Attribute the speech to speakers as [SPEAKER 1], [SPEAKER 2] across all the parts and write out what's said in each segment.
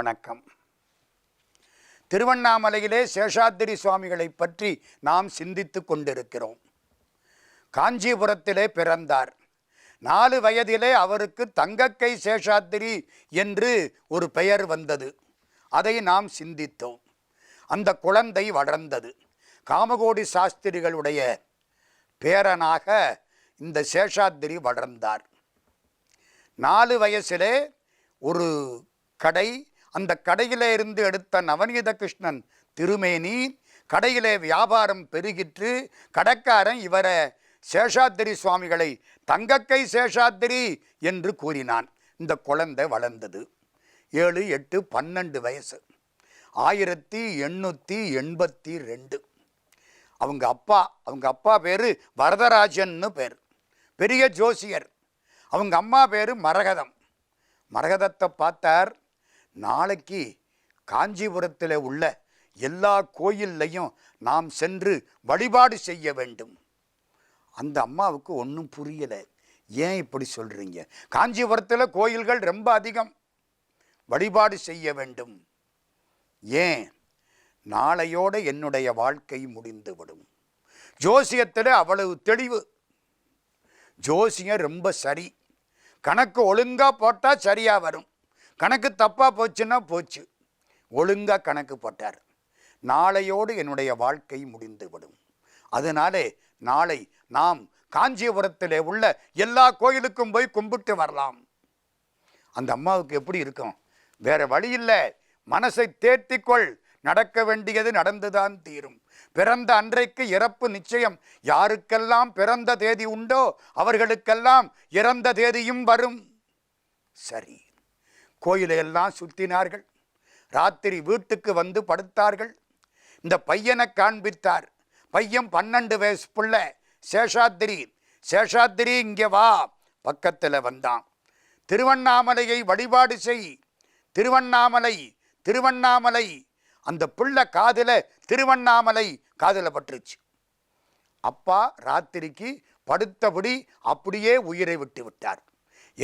[SPEAKER 1] வணக்கம். திருவண்ணாமலையிலே சேஷாத்திரி சுவாமிகளை பற்றி நாம் சிந்தித்து கொண்டிருக்கிறோம். காஞ்சிபுரத்திலே பிறந்தார். நாலு வயதிலே அவருக்கு தங்கக்கை சேஷாத்திரி என்று ஒரு பெயர் வந்தது. அதை நாம் சிந்தித்தோம். அந்த குழந்தை வளர்ந்தது. காமகோடி சாஸ்திரிகளுடைய பேரனாக இந்த சேஷாத்திரி வளர்ந்தார். நாலு வயசிலே ஒரு கடை அந்த கடையிலே இருந்து எடுத்த நவநீத கிருஷ்ணன் திருமேனி கடையிலே வியாபாரம் பெருகிற்று கடைக்காரன் இவரை சேஷாத்திரி சுவாமிகளை தங்கக்கை சேஷாத்திரி என்று கூறினான். இந்த குழந்தை வளர்ந்தது. ஏழு எட்டு பன்னெண்டு வயசு. ஆயிரத்தி எண்ணூற்றி எண்பத்தி ரெண்டு அவங்க அப்பா அவங்க அப்பா பேர் வரதராஜன்னு பேர். பெரிய ஜோசியர். அவங்க அம்மா பேர் மரகதம். மரகதத்தை பார்த்தார் நாளைக்கு காஞ்சிபுரத்தில் உள்ள எல்லா கோயில்லையும் நாம் சென்று வழிபாடு செய்ய வேண்டும். அந்த அம்மாவுக்கு ஒன்றும் புரியலை. ஏன் இப்படி சொல்கிறீங்க காஞ்சிபுரத்தில் கோயில்கள் ரொம்ப அதிகம். வழிபாடு செய்ய வேண்டும். ஏன்? நாளையோடு என்னுடைய வாழ்க்கை முடிந்துவிடும். ஜோசியத்தில் அவ்வளவு தெளிவு. ஜோசியம் ரொம்ப சரி. கணக்கு ஒழுங்காக போட்டால் சரியாக வரும். கணக்கு தப்பாக போச்சுன்னா போச்சு. ஒழுங்காக கணக்கு போட்டார். நாளையோடு என்னுடைய வாழ்க்கை முடிந்துவிடும். அதனாலே நாளை நாம் காஞ்சிபுரத்திலே உள்ள எல்லா கோயிலுக்கும் போய் கும்பிட்டு வரலாம். அந்த அம்மாவுக்கு எப்படி இருக்கும்? வேற வழி இல்லை. மனசை தேர்த்திக்கொள். நடக்க வேண்டியது நடந்துதான் தீரும். பிறந்த அன்றைக்கு இறப்பு நிச்சயம். யாருக்கெல்லாம் பிறந்த தேதி உண்டோ அவர்களுக்கெல்லாம் இறந்த தேதியும் வரும். சரி. கோயிலை எல்லாம் ராத்திரி வீட்டுக்கு வந்து படுத்தார்கள். இந்த பையனை காண்பித்தார். பையன் பன்னெண்டு வயசு பிள்ளை. சேஷாத்திரி சேஷாத்திரி இங்கே வா. பக்கத்தில் வந்தான். திருவண்ணாமலையை வழிபாடு செய். திருவண்ணாமலை திருவண்ணாமலை. அந்த புள்ள காதில் திருவண்ணாமலை காதில் பட்டுருச்சு. அப்பா ராத்திரிக்கு படுத்தபடி அப்படியே உயிரை விட்டு விட்டார்.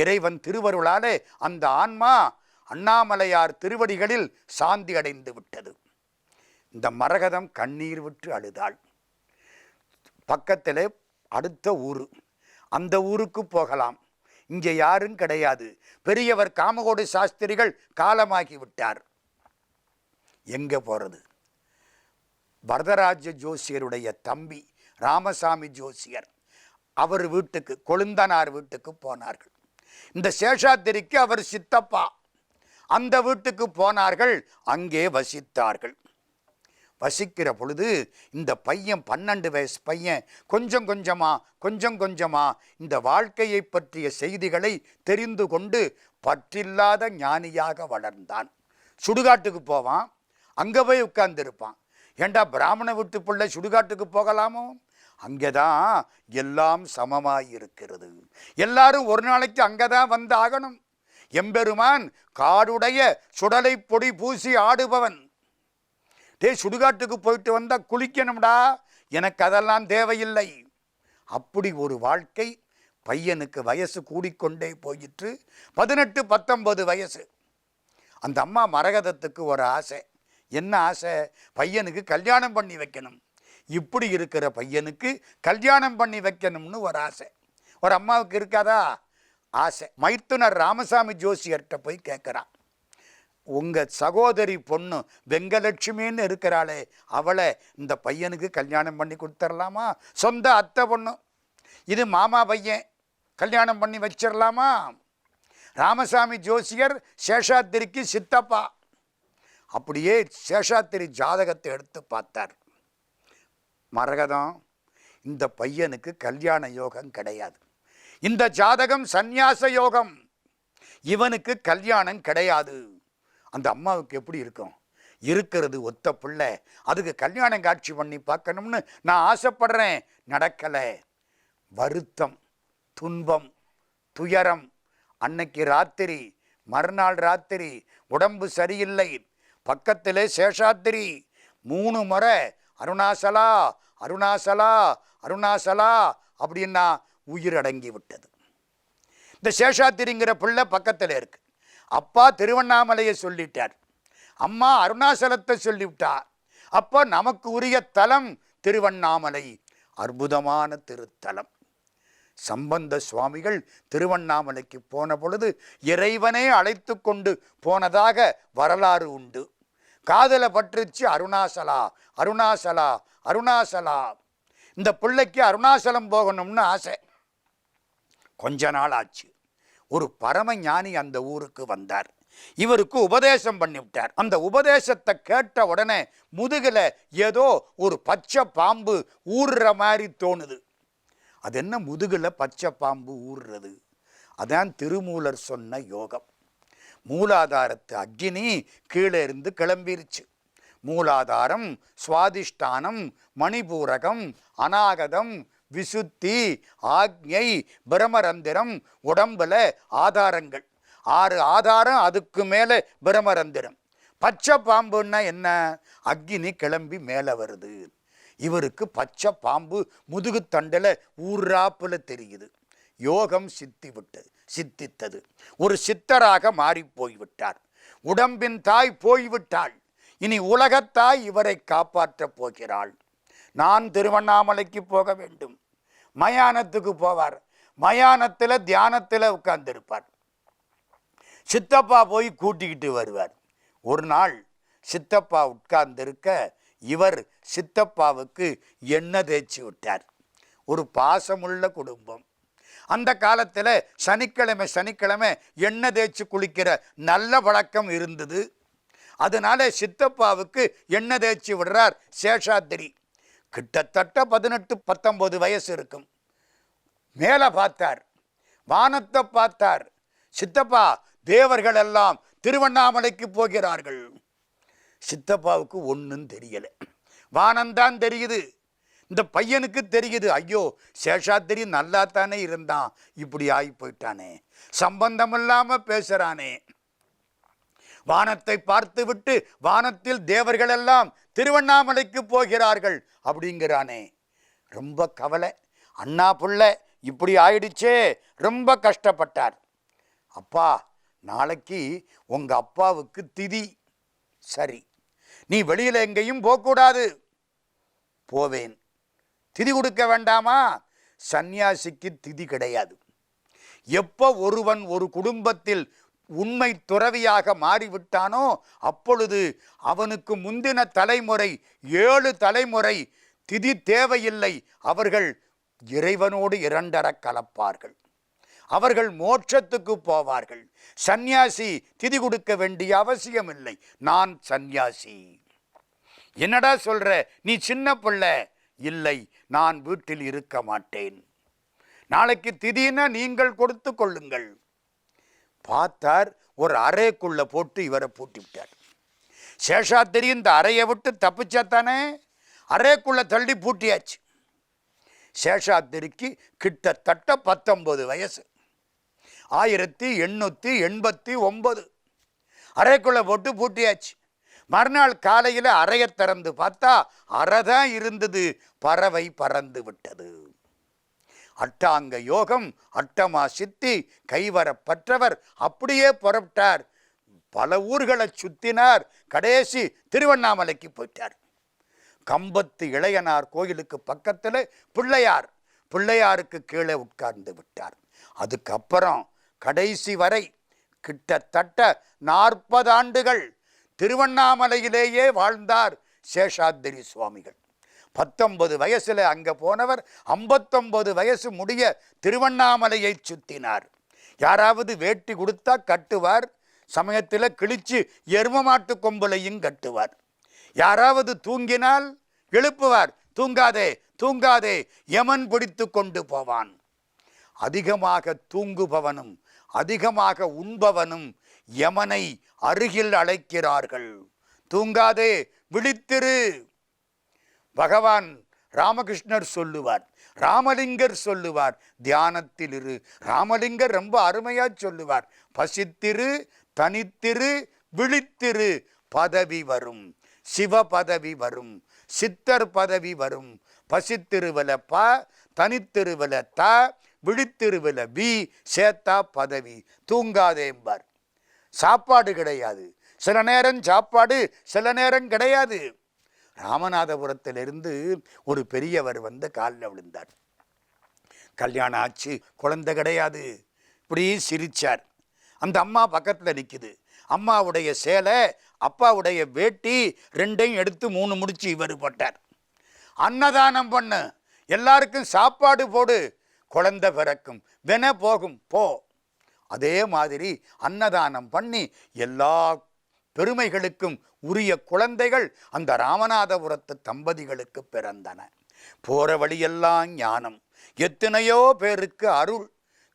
[SPEAKER 1] இறைவன் திருவருளாலே அந்த ஆன்மா அண்ணாமலையார் திருவடிகளில் சாந்தி அடைந்து விட்டது. இந்த மரகதம் கண்ணீர் விட்டு அழுதாள். பக்கத்தில் அடுத்த ஊர். அந்த ஊருக்கு போகலாம். இங்கே யாரும் கிடையாது. பெரியவர் காமகோடி சாஸ்திரிகள் காலமாகி விட்டார். எங்கே போகிறது வரதராஜ ஜோசியருடைய தம்பி ராமசாமி ஜோசியர். அவர் வீட்டுக்கு கொழுந்தனார் வீட்டுக்கு போனார்கள். இந்த சேஷாத்திரிக்கு அவர் சித்தப்பா. அந்த வீட்டுக்கு போனார்கள் அங்கே வசித்தார்கள். வசிக்கிற பொழுது இந்த பையன் பன்னெண்டு வயசு பையன் கொஞ்சம் கொஞ்சமா கொஞ்சம் கொஞ்சமா இந்த வாழ்க்கையை பற்றிய செய்திகளை தெரிந்து கொண்டு பற்றில்லாத ஞானியாக வளர்ந்தான். சுடுகாட்டுக்கு போவான் அங்கே போய் உட்கார்ந்துருப்பான். ஏண்டா பிராமண வீட்டு பிள்ளை சுடுகாட்டுக்கு போகலாமோ? அங்கே தான் எல்லாம் சமமாய் இருக்கிறது எல்லாரும் ஒரு நாளைக்கு அங்கே தான் வந்து ஆகணும் எம்பெருமான் காடுடைய சுடலை பொடி பூசி ஆடுபவன். டே சுடுகாட்டுக்கு போயிட்டு வந்தால் குளிக்கணும்டா. எனக்கு அதெல்லாம் தேவையில்லை. அப்படி ஒரு வாழ்க்கை பையனுக்கு வயசு கூடிக்கொண்டே போயிற்று. பதினெட்டு பத்தொன்பது வயசு. அந்த அம்மா மரகதத்துக்கு ஒரு ஆசை. என்ன ஆசை? பையனுக்கு கல்யாணம் பண்ணி வைக்கணும். இப்படி இருக்கிற பையனுக்கு கல்யாணம் பண்ணி வைக்கணும்னு ஒரு ஆசை. ஒரு அம்மாவுக்கு இருக்காதா? ஆசை. மைத்துனர் ராமசாமி ஜோசியர்கிட்ட போய் கேட்குறான். உங்கள் சகோதரி பொண்ணு வெங்கலட்சுமின்னு இருக்கிறாளே அவளை இந்த பையனுக்கு கல்யாணம் பண்ணி கொடுத்துர்லாமா? சொந்த அத்தை பொண்ணு. இது மாமா பையன். கல்யாணம் பண்ணி வச்சிடலாமா ராமசாமி ஜோசியர் சேஷாத்திரிக்கு சித்தப்பா. அப்படியே சேஷாத்திரி ஜாதகத்தை எடுத்து பார்த்தார். மரகதம். இந்த பையனுக்கு கல்யாண யோகம் கிடையாது. இந்த ஜாதகம் சந்நியாச யோகம். இவனுக்கு கல்யாணம் கிடையாது. அந்த அம்மாவுக்கு எப்படி இருக்கும்? இருக்கிறது ஒத்த பிள்ளை. அதுக்கு கல்யாணம் காட்சி பண்ணி பார்க்கணும்னு நான் ஆசைப்படுறேன். நடக்கலை. வருத்தம் துன்பம் துயரம். அன்னைக்கு ராத்திரி மறுநாள் ராத்திரி உடம்பு சரியில்லை. பக்கத்திலே சேஷாத்திரி. மூணு முறை அருணாசலா அருணாசலா அருணாசலா அப்படின்னா உயிர் அடங்கி விட்டது இந்த சேஷாத்திரிங்கிற பிள்ளை பக்கத்தில் இருக்கு. அப்பா திருவண்ணாமலையை சொல்லிட்டார். அம்மா அருணாசலத்தை சொல்லிவிட்டா. அப்போ நமக்கு உரிய தலம் திருவண்ணாமலை. அற்புதமான திருத்தலம். சம்பந்த சுவாமிகள் திருவண்ணாமலைக்கு போன பொழுது இறைவனே அழைத்து கொண்டு போனதாக வரலாறு உண்டு. காதல பற்றுச்சு அருணாசலா அருணாசலா அருணாசலா. இந்த பிள்ளைக்கு அருணாசலம் போகணும்னு ஆசை. கொஞ்ச நாள் ஆச்சு. ஒரு பரம ஞானி அந்த ஊருக்கு வந்தார். இவருக்கு உபதேசம் பண்ணிவிட்டார். அந்த உபதேசத்தை கேட்ட உடனே முதுகில் ஏதோ ஒரு பச்சை பாம்பு ஊறுற மாதிரி தோணுது. அது என்ன முதுகில் பச்சை பாம்பு ஊறுறது அதான் திருமூலர் சொன்ன யோகம். மூலாதாரத்து அக்னி கீழே இருந்து கிளம்பிருச்சு. மூலாதாரம் சுவாதிஷ்டானம் மணிபூரகம் அநாகதம் விசுத்தி ஆக்ஞை பிரமரந்திரம் உடம்புல ஆதாரங்கள். ஆறு ஆதாரம் அதுக்கு மேலே பிரமரந்திரம் பச்சை பாம்புன்னா என்ன? அக்னி கிளம்பி மேலே வருது. இவருக்கு பச்சை பாம்பு முதுகுத்தண்டில் ஊர்ராப்பில் தெரியுது. யோகம் சித்தி விட்டது சித்தித்தது. ஒரு சித்தராக மாறி போய்விட்டார். உடம்பின் தாய் போய்விட்டாள். இனி உலகத்தாய் இவரை காப்பாற்றப் போகிறாள். நான் திருவண்ணாமலைக்கு போக வேண்டும். மயானத்துக்கு போவார். மயானத்தில் தியானத்தில் உட்கார்ந்திருப்பார். சித்தப்பா போய் கூட்டிக்கிட்டு வருவார். ஒரு நாள் சித்தப்பா உட்கார்ந்திருக்க இவர் சித்தப்பாவுக்கு எண்ணெய் தேய்ச்சி விட்டார். ஒரு பாசமுள்ள குடும்பம். அந்த காலத்தில் சனிக்கிழமை சனிக்கிழமை எண்ணெய் தேய்ச்சி குளிக்கிற நல்ல வழக்கம் இருந்தது. அதனால சித்தப்பாவுக்கு எண்ணெய் தேய்ச்சி விடுறார் சேஷாத்திரி கிட்டத்தட்ட பதினெட்டு பத்தொம்போது வயசு இருக்கும். மேலே பார்த்தார் வானத்தை பார்த்தார். சித்தப்பா தேவர்கள் எல்லாம் திருவண்ணாமலைக்கு போகிறார்கள். சித்தப்பாவுக்கு ஒன்றும் தெரியலை. வானம்தான் தெரியுது. இந்த பையனுக்கு தெரியுது ஐயோ சேஷாத்திரி நல்லா தானே இருந்தான் இப்படி ஆகி போயிட்டானே. சம்பந்தம் பேசுகிறானே பேசுறானே. வானத்தை பார்த்துவிட்டு வானத்தில் தேவர்கள் எல்லாம் திருவண்ணாமலைக்கு போகிறார்கள் அப்படிங்கிறானே. ரொம்ப கவலை. அண்ணா புள்ள இப்படி ஆயிடுச்சே ரொம்ப கஷ்டப்பட்டார். அப்பா நாளைக்கு உங்கள் அப்பாவுக்கு திதி. சரி நீ வெளியில் எங்கேயும் போகக்கூடாது. போவேன். திதி கொடுக்க வேண்டாமா? சந்நியாசிக்கு திதி கிடையாது. எப்போ ஒருவன் ஒரு குடும்பத்தில் உண்மை துறவியாக மாறிவிட்டானோ அப்பொழுது அவனுக்கு முந்தின தலைமுறை ஏழு தலைமுறை திதி தேவையில்லை. அவர்கள் இறைவனோடு இரண்டர கலப்பார்கள். அவர்கள் மோட்சத்துக்கு போவார்கள். சந்நியாசி திதி கொடுக்க வேண்டிய அவசியம் இல்லை நான் சந்நியாசி. என்னடா சொல்ற? நீ சின்ன பிள்ளை. இல்லை நான் வீட்டில் இருக்க மாட்டேன். நாளைக்கு திடீர்னு நீங்கள் கொடுத்து கொள்ளுங்கள். பார்த்தார் ஒரு அறைக்குள்ள போட்டு இவரை பூட்டி விட்டார் சேஷாத்திரி இந்த அறையை விட்டு தப்பிச்சாத்தானே அறைக்குள்ள தள்ளி பூட்டியாச்சு. சேஷாத்திரிக்கு கிட்டத்தட்ட பத்தொம்பது வயசு. ஆயிரத்தி எண்ணூற்றி எண்பத்தி ஒம்பது அறைக்குள்ளே போட்டு பூட்டியாச்சு. மறுநாள் காலையில் அறையை திறந்து பார்த்தா அறை தான் இருந்தது. பறவை பறந்து விட்டது. அட்டாங்க யோகம் அட்டமா சித்தி கைவரப்பற்றவர் அப்படியே புறப்பட்டார். பல ஊர்களை சுத்தினார். கடைசி திருவண்ணாமலைக்கு போயிட்டார். கம்பத்து இளையனார் கோயிலுக்கு பக்கத்தில் பிள்ளையார் பிள்ளையாருக்கு கீழே உட்கார்ந்து விட்டார். அதுக்கப்புறம் கடைசி வரை கிட்டத்தட்ட நாற்பது ஆண்டுகள் திருவண்ணாமலையிலேயே வாழ்ந்தார் சேஷாத்திரி சுவாமிகள். பத்தொன்பது வயசில் அங்கே போனவர் ஐம்பத்தொன்பது வயசு முடிய திருவண்ணாமலையை சுத்தினார். யாராவது வேட்டி கொடுத்தா கட்டுவார் சமயத்தில் கிழிச்சு எரும மாட்டு கொம்புலையும் கட்டுவார். யாராவது தூங்கினால் எழுப்புவார் தூங்காதே தூங்காதே யமன் பிடித்து கொண்டு போவான். அதிகமாக தூங்குபவனும் அதிகமாக உண்பவனும் யமனை அருகில் அழைக்கிறார்கள். தூங்காதே விழித்திரு. பகவான் ராமகிருஷ்ணர் சொல்லுவார் ராமலிங்கர் சொல்லுவார் தியானத்தில் இரு. ராமலிங்கர் ரொம்ப அருமையா சொல்லுவார் பசித்திரு தனித்திரு விழித்திரு பதவி வரும். சிவ பதவி வரும் சித்தர் பதவி வரும். பசித்திருவல ப தனித்திருவல த விழித்திருவல வி சேத்தா பதவி. தூங்காதேம்பார் சாப்பாடு கிடையாது. சில நேரம் சாப்பாடு சில நேரம் கிடையாது. ராமநாதபுரத்திலிருந்து ஒரு பெரியவர் வந்து காலில் விழுந்தார். கல்யாணம் ஆச்சு குழந்தை கிடையாது. இப்படி சிரிச்சார். அந்த அம்மா பக்கத்தில் நிற்குது அம்மாவுடைய சேலை அப்பாவுடைய வேட்டி ரெண்டையும் எடுத்து மூணு முடிச்சு இவர் போட்டார். அன்னதானம் பண்ணு. எல்லாருக்கும் சாப்பாடு போடு. குழந்தை பிறக்கும். வென போகும். போ. அதே மாதிரி அன்னதானம் பண்ணி எல்லா பெருமைகளுக்கும் உரிய குழந்தைகள் அந்த ராமநாதபுரத்து தம்பதிகளுக்கு பிறந்தன. போற வழியெல்லாம் ஞானம். எத்தனையோ பேருக்கு அருள்.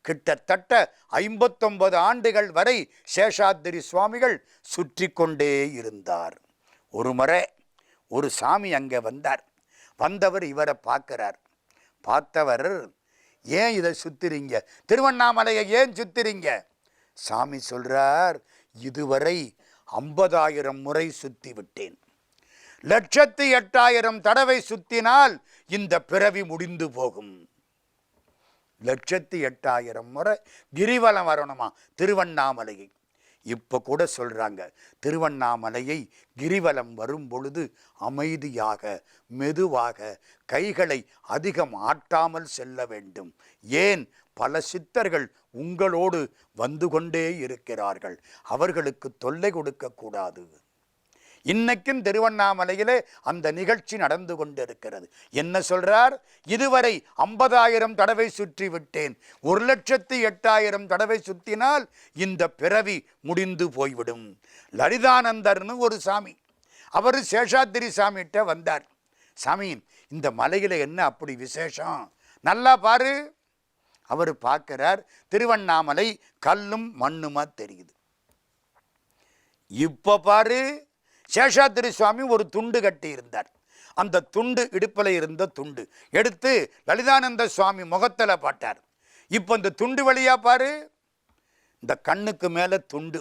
[SPEAKER 1] கிட்டத்தட்ட ஐம்பத்தொன்பது ஆண்டுகள் வரை சேஷாத்திரி சுவாமிகள் சுற்றி கொண்டே இருந்தார். ஒரு முறை ஒரு சாமி அங்கே வந்தார். வந்தவர் இவரை பார்க்கிறார். பார்த்தவர் ஏன் இதை சுத்துறீங்க திருவண்ணாமலையை ஏன் சுத்துறீங்க சாமி சொல்றார் இதுவரை ஐம்பதாயிரம் முறை சுத்தி விட்டேன் லட்சத்து எட்டாயிரம் தடவை சுத்தினால் இந்த பிறவி முடிந்து போகும். லட்சத்து எட்டாயிரம் முறை கிரிவலம் வரணுமா? திருவண்ணாமலையை. இப்போ கூட சொல்கிறாங்க திருவண்ணாமலையை கிரிவலம் வரும் பொழுது அமைதியாக மெதுவாக கைகளை அதிகம் ஆட்டாமல் செல்ல வேண்டும். ஏன்? பல சித்தர்கள் உங்களோடு வந்து கொண்டே இருக்கிறார்கள். அவர்களுக்கு தொல்லை கொடுக்கக்கூடாது. இன்னைக்கும் திருவண்ணாமலையிலே அந்த நிகழ்ச்சி நடந்து கொண்டிருக்கிறது. என்ன சொல்றார்? இதுவரை ஐம்பதாயிரம் தடவை சுற்றி விட்டேன். ஒரு லட்சத்து எட்டாயிரம் தடவை சுற்றினால் இந்த பிறவி முடிந்து போய்விடும். லலிதானந்தர்னு ஒரு சாமி. அவர் சேஷாத்திரி சாமிகிட்ட வந்தார். சாமி இந்த மலையில் என்ன அப்படி விசேஷம்? நல்லா பாரு. அவர் பார்க்கிறார் திருவண்ணாமலை கல்லும் மண்ணுமா தெரியுது. இப்போ பாரு. சேஷாத்திரி சுவாமி ஒரு துண்டு கட்டி இருந்தார். அந்த துண்டு இடுப்பில் இருந்த துண்டு. எடுத்து லலிதானந்த சுவாமி முகத்தில் பாட்டார். இப்போ இந்த துண்டு வழியாக பாரு. இந்த கண்ணுக்கு மேலே துண்டு.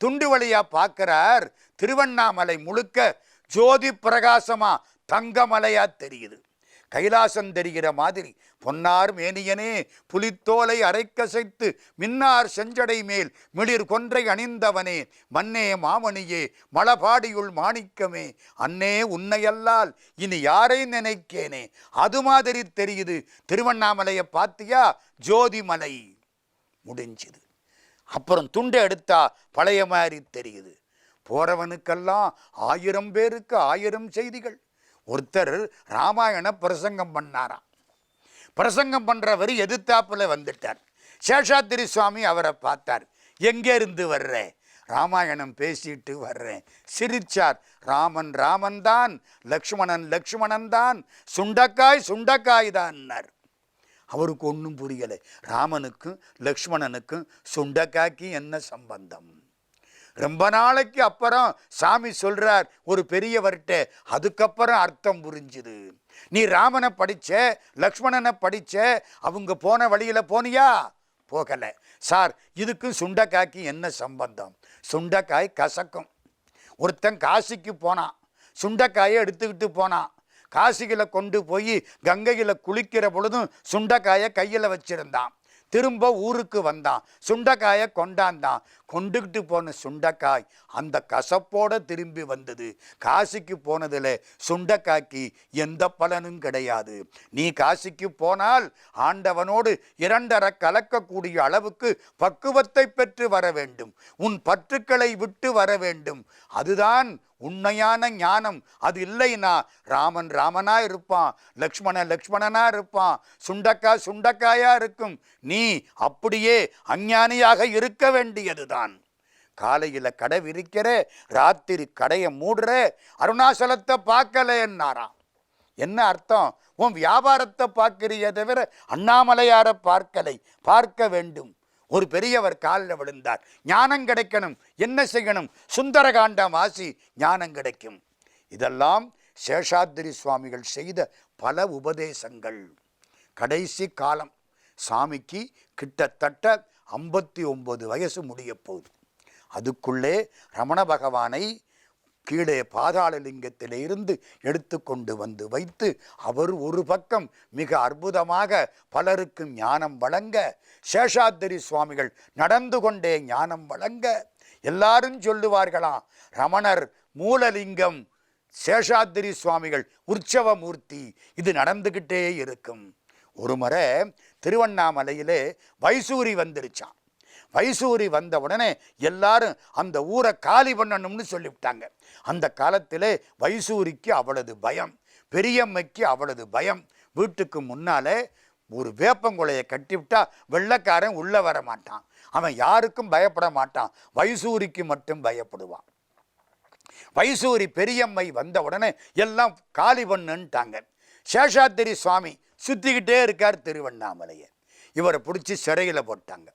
[SPEAKER 1] துண்டு வழியாக பார்க்குறார் திருவண்ணாமலை முழுக்க ஜோதி பிரகாசமாக தங்கமலையாக தெரியுது. கைலாசம் தெரிகிற மாதிரி பொன்னார் மேனியனே புலித்தோலை அரைக்கசைத்து மின்னார் செஞ்சடை மேல் மிளிர் கொன்றை அணிந்தவனே மன்னே மாமணியே மலபாடியுள் மாணிக்கமே அன்னே உன்னையல்லால் இனி யாரை நினைக்கேனே? அது மாதிரி தெரியுது. திருவண்ணாமலையை பார்த்தியா? ஜோதிமலை. முடிஞ்சுது. அப்புறம் துண்டை எடுத்தா பழைய மாதிரி தெரியுது. போறவனுக்கெல்லாம் ஆயிரம் பேருக்கு ஆயிரம் செய்திகள். ஒருத்தர் ராமாயண பிரசங்கம் பண்ணாராம். பிரசங்கம் பண்ணுறவர் எதிர்த்தாப்பில் வந்துட்டார். சேஷாத்திரி சுவாமி அவரை பார்த்தார். எங்கே இருந்து ராமாயணம் பேசிட்டு வர்றேன். சிரிச்சார். ராமன் ராமன் தான் லக்ஷ்மணன் லக்ஷ்மணன் தான் சுண்டக்காய் சுண்டக்காய் தான்னார் அவருக்கு ஒன்றும் புரியலை. ராமனுக்கும் லக்ஷ்மணனுக்கும் சுண்டக்காய்க்கு என்ன சம்பந்தம்? ரொம்ப நாளைக்கு அப்புறம் சாமி சொல்கிறார் ஒரு பெரியவர்கிட்ட அதுக்கப்புறம் அர்த்தம் புரிஞ்சுது. நீ ராமனை படித்த லக்ஷ்மணனை படித்த அவங்க போன வழியில் போனியா? போகலை. சார் இதுக்கும் சுண்டைக்காய்க்கு என்ன சம்பந்தம்? சுண்டைக்காய் கசக்கும். ஒருத்தன் காசிக்கு போனான் சுண்டைக்காயை எடுத்துக்கிட்டு போனான் காசிகளை கொண்டு போய் கங்கையில் குளிக்கிற பொழுதும் சுண்டைக்காயை கையில் வச்சுருந்தான். திரும்ப ஊருக்கு வந்தான். சுண்டைக்காயை கொண்டாந்தான். கொண்டுக்கிட்டு போன சுண்டைக்காய் அந்த கசப்போட திரும்பி வந்தது. காசிக்கு போனதில் சுண்டைக்காய்க்கு எந்த பலனும் கிடையாது. நீ காசிக்கு போனால் ஆண்டவனோடு இரண்டர கலக்கக்கூடிய அளவுக்கு பக்குவத்தை பெற்று வர வேண்டும். உன் பற்றுக்களை விட்டு வர வேண்டும். அதுதான் உண்மையான ஞானம். அது இல்லைன்னா ராமன் ராமனா இருப்பான் லக்ஷ்மணன் லக்ஷ்மணனா இருப்பான் சுண்டக்கா சுண்டக்காயா இருக்கும். நீ அப்படியே அஞ்ஞானியாக இருக்க வேண்டியதுதான். காலையில் கடை விரிக்கிற ராத்திரி கடையை மூடுற அருணாச்சலத்தை பார்க்கலன்னாராம் என்ன அர்த்தம்? உன் வியாபாரத்தை பார்க்கிறிய தவிர அண்ணாமலையாரை பார்க்கலை. பார்க்க வேண்டும். ஒரு பெரியவர் காலில் விழுந்தார். ஞானம் கிடைக்கணும். என்ன செய்யணும்? சுந்தரகாண்டம் வாசி ஞானம் கிடைக்கும். இதெல்லாம் சேஷாத்திரி சுவாமிகள் செய்த பல உபதேசங்கள். கடைசி காலம் சாமிக்கு கிட்டத்தட்ட ஐம்பத்தி ஒம்பது வயசு முடிய போகுது அதுக்குள்ளே ரமண பகவானை கீழே பாதாளலிங்கத்திலிருந்து எடுத்துக்கொண்டு வந்து வைத்து அவர் ஒரு பக்கம் மிக அற்புதமாக பலருக்கும் ஞானம் வழங்க சேஷாத்திரி சுவாமிகள் நடந்து கொண்டே ஞானம் வழங்க எல்லாரும் சொல்லுவார்களாம் ரமணர் மூலலிங்கம் சேஷாத்திரி சுவாமிகள் உற்சவமூர்த்தி இது நடந்துக்கிட்டே இருக்கும். ஒரு முறை திருவண்ணாமலையிலே வைசூரி வந்துருச்சான் வைசூரி வந்த உடனே எல்லாரும் அந்த ஊரை காலி பண்ணணும்னு சொல்லிவிட்டாங்க. அந்த காலத்தில் வைசூரிக்கு அவ்வளவு பயம் பெரியம்மைக்கு அவ்வளவு பயம். வீட்டுக்கு முன்னாலே ஒரு வேப்பங்குலையை கட்டிவிட்டா வெள்ளக்காரன் உள்ளே வர மாட்டான். அவன் யாருக்கும் பயப்பட மாட்டான். வைசூரிக்கு மட்டும் பயப்படுவான் வைசூரி பெரியம்மை வந்த உடனே எல்லாம் காலி பண்ணுன்ட்டாங்க. சேஷாத்திரி சுவாமி சுற்றிக்கிட்டே இருக்கார் திருவண்ணாமலையை. இவரை பிடிச்சி சிறையில் போட்டாங்க.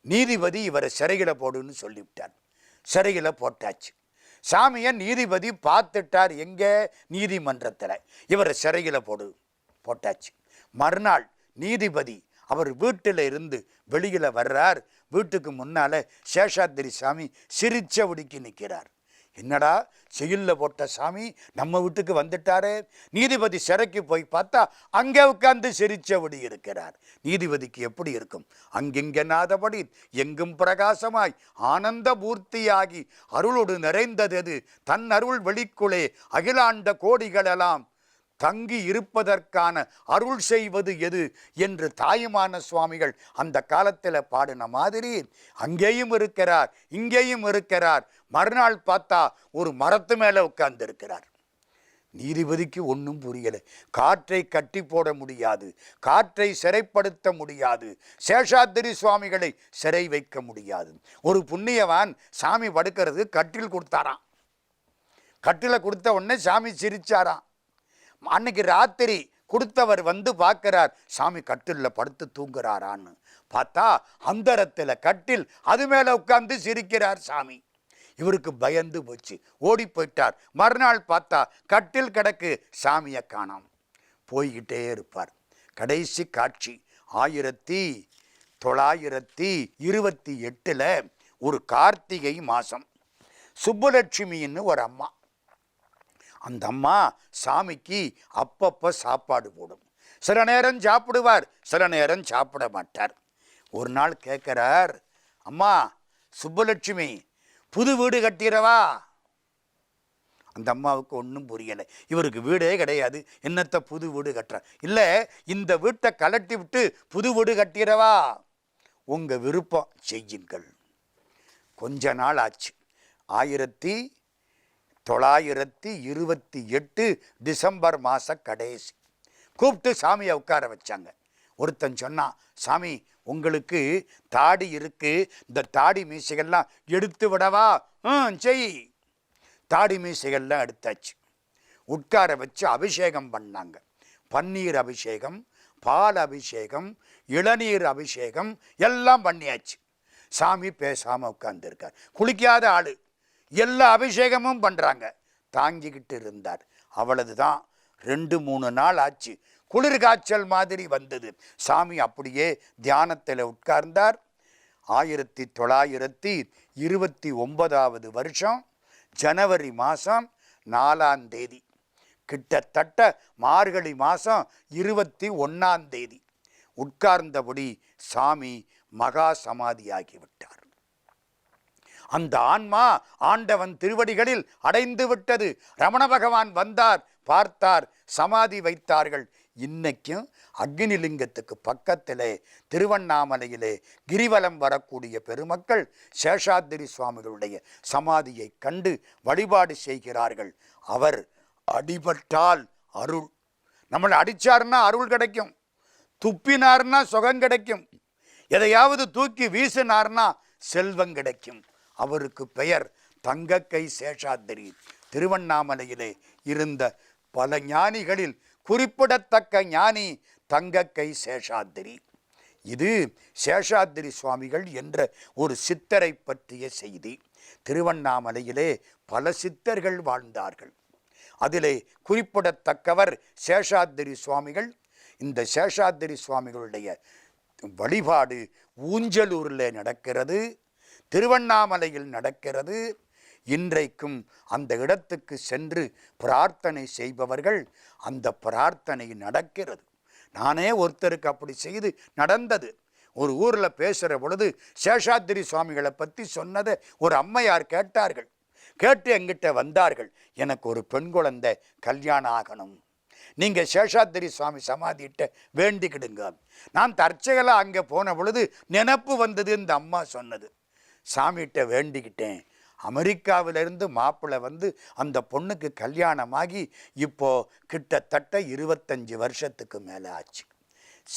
[SPEAKER 1] நீதிபதி இவரை சிறையில் போடுன்னு சொல்லிவிட்டார். சிறையில் போட்டாச்சு. சாமியை நீதிபதி பார்த்துட்டார் எங்கே? நீதிமன்றத்தில். இவரை சிறையில் போடு போட்டாச்சு. மறுநாள் நீதிபதி அவர் வீட்டில் இருந்து வெளியில் வர்றார். வீட்டுக்கு முன்னால் சேஷாத்திரி சாமி சிரிச்சபடிக்கு நிற்கிறார் என்னடா செயலில் போட்ட சாமி நம்ம வீட்டுக்கு வந்துட்டாரே? நீதிபதி சிறைக்கு போய் பார்த்தா அங்கே உட்காந்து சிரிச்சபடி இருக்கிறார். நீதிபதிக்கு எப்படி இருக்கும்? அங்கெங்கெனாதபடி எங்கும் பிரகாசமாய் ஆனந்த பூர்த்தியாகி அருளோடு நிறைந்தது தன் அருள் வெளிக்குளே அகிலாண்ட கோடிகளெல்லாம் தங்கி இருப்பதற்கான அருள் செய்வது எது என்று தாயுமான சுவாமிகள் அந்த காலத்தில் பாடின மாதிரி அங்கேயும் இருக்கிறார் இங்கேயும் இருக்கிறார். மறுநாள் பார்த்தா ஒரு மரத்து மேலே உட்கார்ந்துருக்கிறார். நீதிபதிக்கு ஒன்றும் புரியலை. காற்றை கட்டி போட முடியாது காற்றை சிறைப்படுத்த முடியாது சேஷாத்திரி சுவாமிகளை சிறை வைக்க முடியாது. ஒரு புண்ணியவான் சாமி படுக்கிறது கட்டில் கொடுத்தாராம். கட்டில கொடுத்த உடனே சாமி சிரிச்சாராம். அன்னைக்கு ராத்திரி கொடுத்தவர் வந்து பார்க்கிறார் சாமி கட்டிலில் படுத்து தூங்குறாரான்னு. பார்த்தா அந்தரத்தில் கட்டில் அது மேலே உட்காந்து சிரிக்கிறார் சாமி. இவருக்கு பயந்து போச்சு. ஓடி போயிட்டார். மறுநாள் பார்த்தா கட்டில் கிடக்கு சாமியை காணாம். போய்கிட்டே இருப்பார். கடைசி காட்சி ஆயிரத்தி தொள்ளாயிரத்தி இருபத்தி எட்டில் ஒரு கார்த்திகை மாதம் சுப்புலட்சுமின்னு ஒரு அம்மா. அந்த அம்மா சாமிக்கு அப்பப்போ சாப்பாடு போடும். சில நேரம் சாப்பிடுவார் சில நேரம் சாப்பிட மாட்டார். ஒரு நாள் கேட்குறார் அம்மா சுப்புலட்சுமி புது வீடு கட்டிடவா அந்த அம்மாவுக்கு ஒன்றும் புரியலை. இவருக்கு வீடே கிடையாது. என்னத்தை புது வீடு கட்டுற? இல்லை இந்த வீட்டை கலட்டி விட்டு புது வீடு கட்டிடவா உங்கள் விருப்பம். செய்யுங்கள். கொஞ்ச நாள் ஆச்சு. ஆயிரத்தி தொள்ளாயிரத்தி இருபத்தி எட்டு டிசம்பர் மாத கடைசி. கூப்பிட்டு சாமியை உட்கார வச்சாங்க. ஒருத்தன் சொன்னான் சாமி உங்களுக்கு தாடி இருக்கு. இந்த தாடி மீசைகள்லாம் எடுத்து விடவா? ம் செய். தாடி மீசைகள்லாம் எடுத்தாச்சு. உட்கார வச்சு அபிஷேகம் பண்ணாங்க. பன்னீர் அபிஷேகம் பால் அபிஷேகம் இளநீர் அபிஷேகம் எல்லாம் பண்ணியாச்சு. சாமி பேசாமல் உட்கார்ந்துருக்கார். குளிக்காத ஆள். எல்லா அபிஷேகமும் பண்ணுறாங்க தாங்கிக்கிட்டு இருந்தார். அவ்வளவுதான். ரெண்டு மூணு நாள் ஆச்சு. குளிர் காய்ச்சல் மாதிரி வந்தது. சாமி அப்படியே தியானத்தில் உட்கார்ந்தார். ஆயிரத்தி தொள்ளாயிரத்தி இருபத்தி ஒன்பதாவது வருஷம் ஜனவரி மாதம் நாலாம் தேதி. கிட்டத்தட்ட மார்கழி மாதம் இருபத்தி ஒன்றாம் தேதி. உட்கார்ந்தபடி சாமி மகா சமாதியாகிவிட்டார் அந்த ஆன்மா ஆண்டவன் திருவடிகளில் அடைந்து விட்டது. ரமண பகவான் வந்தார் பார்த்தார் சமாதி வைத்தார்கள். இன்னைக்கும் அக்னிலிங்கத்துக்கு பக்கத்திலே திருவண்ணாமலையிலே கிரிவலம் வரக்கூடிய பெருமக்கள் சேஷாத்திரி சுவாமிகளுடைய சமாதியை கண்டு வழிபாடு செய்கிறார்கள். அவர் அடிபட்டால் அருள். நம்மளை அடித்தார்னா அருள் கிடைக்கும். துப்பினார்னா சுகம் கிடைக்கும். எதையாவது தூக்கி வீசினார்னா செல்வம் கிடைக்கும். அவருக்கு பெயர் தங்கக்கை சேஷாத்திரி திருவண்ணாமலையிலே இருந்த பல ஞானிகளில் குறிப்பிடத்தக்க ஞானி தங்கக்கை சேஷாத்திரி இது சேஷாத்திரி சுவாமிகள் என்ற ஒரு சித்தரை பற்றிய செய்தி. திருவண்ணாமலையிலே பல சித்தர்கள் வாழ்ந்தார்கள். அதிலே குறிப்பிடத்தக்கவர் சேஷாத்திரி சுவாமிகள். இந்த சேஷாத்திரி சுவாமிகளுடைய வழிபாடு ஊஞ்சலூரில் நடக்கிறது. திருவண்ணாமலையில் நடக்கிறது. இன்றைக்கும் அந்த இடத்துக்கு சென்று பிரார்த்தனை செய்பவர்கள் அந்த பிரார்த்தனை நடக்கிறது. நானே ஒருத்தருக்கு அப்படி செய்து நடந்தது. ஒரு ஊரில் பேசுகிற பொழுது சேஷாத்திரி சுவாமிகளை பற்றி சொன்னதை ஒரு அம்மையார் கேட்டார்கள். கேட்டு எங்கிட்ட வந்தார்கள். எனக்கு ஒரு பெண் குழந்தை கல்யாணம் ஆகணும். நீங்கள் சேஷாத்திரி சுவாமி சமாதிட்ட வேண்டிக்கிடுங்க. நான் தற்செயலாக அங்கே போன பொழுது நினப்பு வந்தது இந்த அம்மா சொன்னது. சாமிகிட்ட வேண்டிக்கிட்டேன். அமெரிக்காவிலிருந்து மாப்பிள்ளை வந்து அந்த பொண்ணுக்கு கல்யாணமாகி இப்போ கிட்டத்தட்ட இருபத்தஞ்சி வருஷத்துக்கு மேலே ஆச்சு.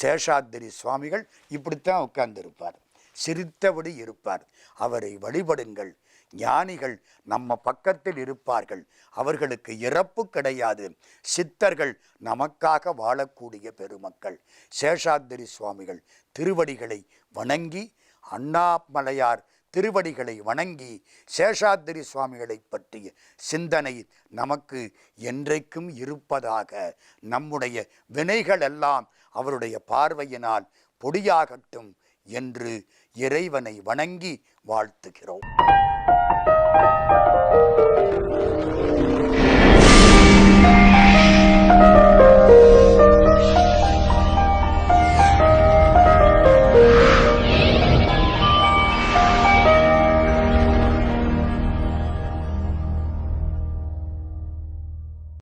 [SPEAKER 1] சேஷாத்திரி சுவாமிகள் இப்படித்தான் உட்கார்ந்துருப்பார். சிரித்தபடி இருப்பார். அவரை வழிபடுங்கள். ஞானிகள் நம்ம பக்கத்தில் இருப்பார்கள். அவர்களுக்கு இறப்பு கிடையாது. சித்தர்கள் நமக்காக வாழக்கூடிய பெருமக்கள். சேஷாத்திரி சுவாமிகள் திருவடிகளை வணங்கி அண்ணாமலையார் திருவடிகளை வணங்கி சேஷாத்திரி சுவாமிகளை பற்றிய சிந்தனை நமக்கு என்றைக்கும் இருப்பதாக நம்முடைய வினைகள் எல்லாம் அவருடைய பார்வையினால் பொடியாகட்டும் என்று இறைவனை வணங்கி வாழ்த்துகிறோம்.